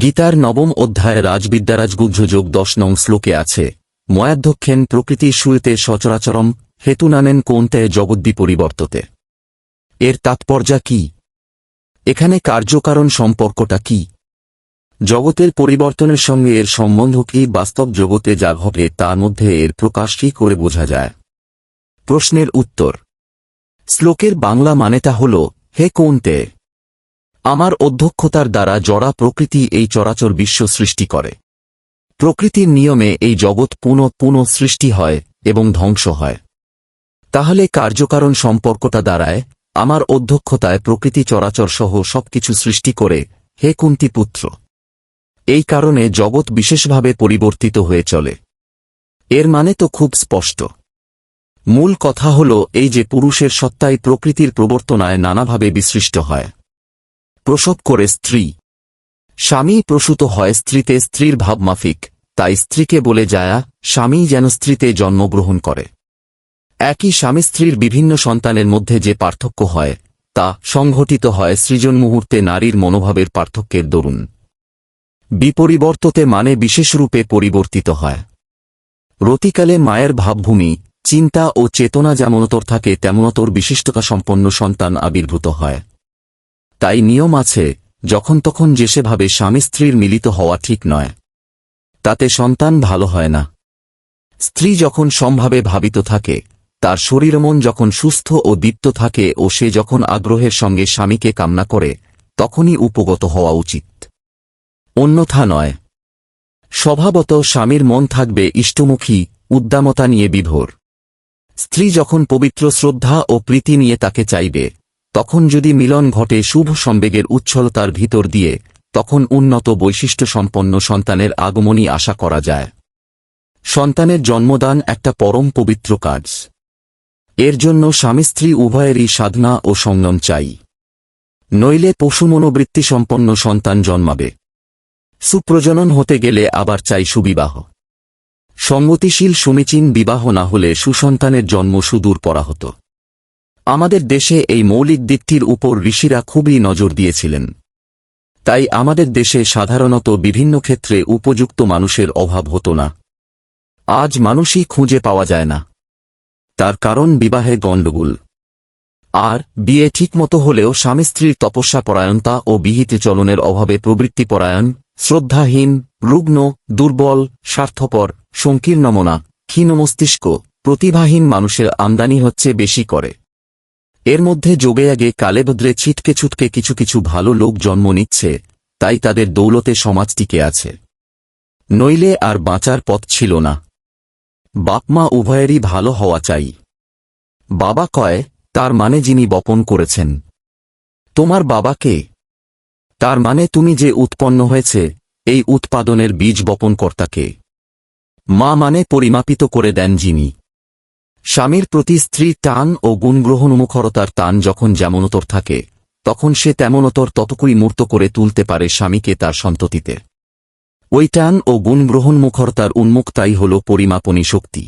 গীতার নবম অধ্যায় রাজবিদ্যারাজগুহ্য যোগ দশ নং শ্লোকে আছে, ময়াধ্যক্ষেন প্রকৃতি শুয়েতে সচরাচরম হেতু হেতুনানেন কোনতে জগদ্দি পরিবর্ততে এর তাৎপর্যা কি? এখানে কার্যকারণ সম্পর্কটা কি? জগতের পরিবর্তনের সঙ্গে এর সম্বন্ধ কি? বাস্তব জগতে যা ঘটে তার মধ্যে এর প্রকাশ কি করে বোঝা যায়? প্রশ্নের উত্তর। শ্লোকের বাংলা মানেটা হল, হে কোনতে আমার অধ্যক্ষতার দ্বারা জড়া প্রকৃতি এই চরাচর বিশ্ব সৃষ্টি করে। প্রকৃতির নিয়মে এই জগৎ পুনঃ পুনঃ সৃষ্টি হয় এবং ধ্বংস হয়। তাহলে কার্যকারণ সম্পর্কটা দ্বারায় আমার অধ্যক্ষতায় প্রকৃতি চরাচর সহ সবকিছু সৃষ্টি করে, হে কুন্তি পুত্র। এই কারণে জগৎ বিশেষভাবে পরিবর্তিত হয়ে চলে। এর মানে তো খুব স্পষ্ট। মূল কথা হল এই যে পুরুষের সত্তাই প্রকৃতির প্রবর্তনায় নানাভাবে বিসৃষ্ট হয়। প্রসব করে স্ত্রী। স্বামী প্রসূত হয় স্ত্রীতে স্ত্রীর ভাবমাফিক তাই স্ত্রীকে বলে যায়া, স্বামী যেন স্ত্রীতে জন্মগ্রহণ করে। একই স্বামী স্ত্রীর বিভিন্ন সন্তানের মধ্যে যে পার্থক্য হয়, তা সংঘটিত হয় সৃজন মুহূর্তে নারীর মনোভাবের পার্থক্যের দরুন। বিপরিবর্ততে মানে বিশেষরূপে পরিবর্তিত হয়। রতিকালে মায়ের ভাবভূমি, চিন্তা ও চেতনা যেমনতর থাকে তেমনতর বিশিষ্টতা সম্পন্ন সন্তান আবির্ভূত হয়। তাই নিয়ম আছে, যখন তখন যে সেভাবে স্বামী স্ত্রীর মিলিত হওয়া ঠিক নয়। তাতে সন্তান ভালো হয় না। স্ত্রী যখন সম্ভাবে ভাবিত থাকে, তার শরীর মন যখন সুস্থ ও দীপ্ত থাকে ও সে যখন আগ্রহের সঙ্গে স্বামীকে কামনা করে, তখনই উপগত হওয়া উচিত। অন্যথা নয়। স্বভাবত স্বামীর মন থাকবে ইষ্টমুখী, উদ্দামতা নিয়ে বিভোর। স্ত্রী যখন পবিত্র শ্রদ্ধা ও প্রীতি নিয়ে তাকে চাইবে তখন যদি মিলন ঘটে শুভ সম্বেগের উচ্ছলতার ভিতর দিয়ে, তখন উন্নত বৈশিষ্ট্য সম্পন্ন সন্তানের আগমনই আশা করা যায়। সন্তানের জন্মদান একটা পরম পবিত্র কাজ। এর জন্য স্বামী স্ত্রী উভয়েরই সাধনা ও সংযম চাই। নইলে পশু মনোবৃত্তি সম্পন্ন সন্তান জন্মাবে। সুপ্রজনন হতে গেলে আবার চাই সুবিবাহ। সঙ্গতিশীল সমীচীন বিবাহ না হলে সুসন্তানের জন্ম সুদূর পরা হতো আমাদের দেশে এই মৌলিক দিকটির উপর ঋষিরা খুবই নজর দিয়েছিলেন। তাই আমাদের দেশে সাধারণত বিভিন্ন ক্ষেত্রে উপযুক্ত মানুষের অভাব হতো না। আজ মানুষই খুঁজে পাওয়া যায় না। তার কারণ বিবাহে গণ্ডগোল। আর বিয়ে ঠিকমতো হলেও স্বামী স্ত্রীর তপস্যা পরায়ণতা ও বিহিত চলনের অভাবে প্রবৃত্তিপরায়ণ, শ্রদ্ধাহীন, রুগ্ন, দুর্বল, স্বার্থপর, সংকীর্ণমনা ক্ষীণ মস্তিষ্ক প্রতিভাহীন মানুষের আমদানি হচ্ছে বেশি করে। এর মধ্যে যোগে আগে কালেভদ্রে ছিটকে ছুটকে কিছু কিছু ভালো লোক জন্ম নিচ্ছে, তাই তাদের দৌলতে সমাজ টিকে আছে। নইলে আর বাঁচার পথ ছিল না। বাপমা উভয়েরই ভালো হওয়া চাই। বাবা কয়, তার মানে যিনি বপন করেছেন। তোমার বাবাকে তার মানে তুমি যে উৎপন্ন হয়েছে, এই উৎপাদনের বীজ বপন কর্তাকে মা মানে পরিমাপিত করে দেন যিনি। স্বামীর প্রতি স্ত্রী টান ও গুণগ্রহণমুখরতার টান যখন যেমনতর থাকে, তখন সে তেমনতর ততকুই মূর্ত করে তুলতে পারে স্বামীকে তার সন্ততিতে। ওই টান ও গুণগ্রহণমুখরতার উন্মুক্তাই হল পরিমাপনী শক্তি।